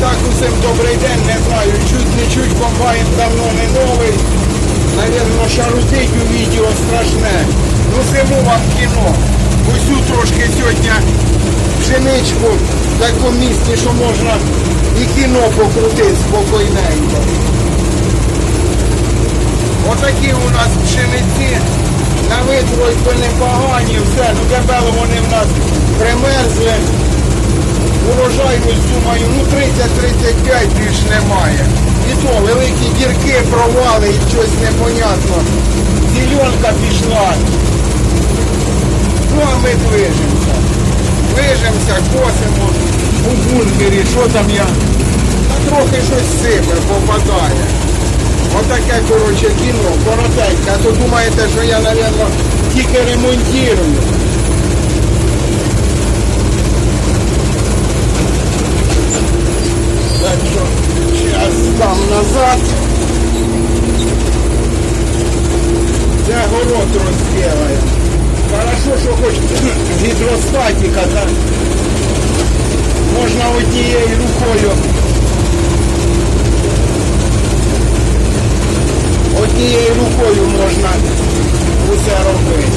так, усім добрий день, не знаю, чуть не чуть комбайн давно не новий. Навірно, шарутить у відео страшне. Ну зиму вам кіно. Усю трошки сьогодні пшеничку в такому місці, що можна і кіно покрутити спокійненько. Отакі у нас пшениці. На вид вроді непогані, все, ну дебело вони в нас примерзли. Урожайність, думаю, ну 30-35 більш немає. І то великі дірки, провали і щось непонятно. Зеленка пішла. Ну а ми движемося. Движемося, косимо у бункері, що там я. Та трохи щось сипе, попадає. Отаке, коротше, кіно, коротеньке. А то думаєте, що я, мабуть, тільки ремонтую. назад. Це город розбігає. Хорошо, що хоч гідростатика, так? Можна однією рукою. Однією рукою можна усе робити.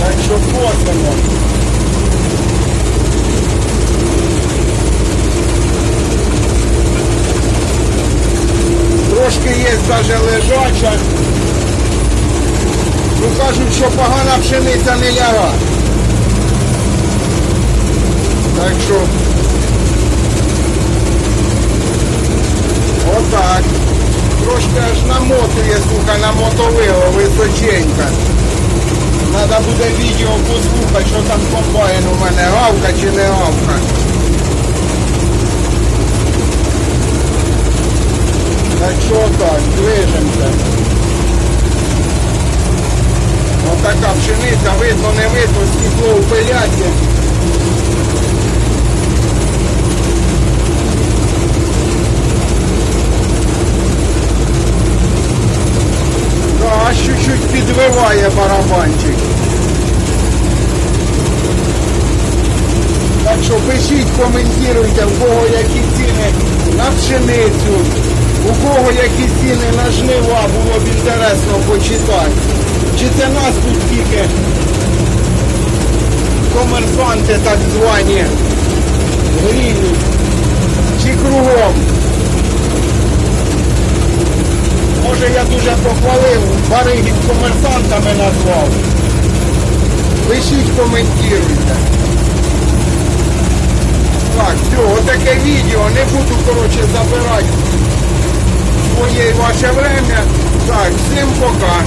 Так що косимо. Є даже лежача. Ну кажуть, що погана пшениця не ляга. Так що отак. Трошки аж намотує, сука, намотовило височенька. Треба буде відео послухати, що там комбайн у мене гавка чи не гавка. Так движемося. Отака пшениця, видно, не видно, стекло у. Да, чуть-чуть підвиває барабанчик. Так що пишіть, коментуйте, в кого які ціни на пшеницю, кого які ціни на жнива, було б інтересно почитати. Чи це нас тут тільки комерсанти так звані гріють, чи кругом. Може я дуже похвалив, бариги комерсантами назвав. Пишіть, коментуйте. Так, все, отаке відео. Не буду, коротше, забирати своє і ваше время. Так, всім пока.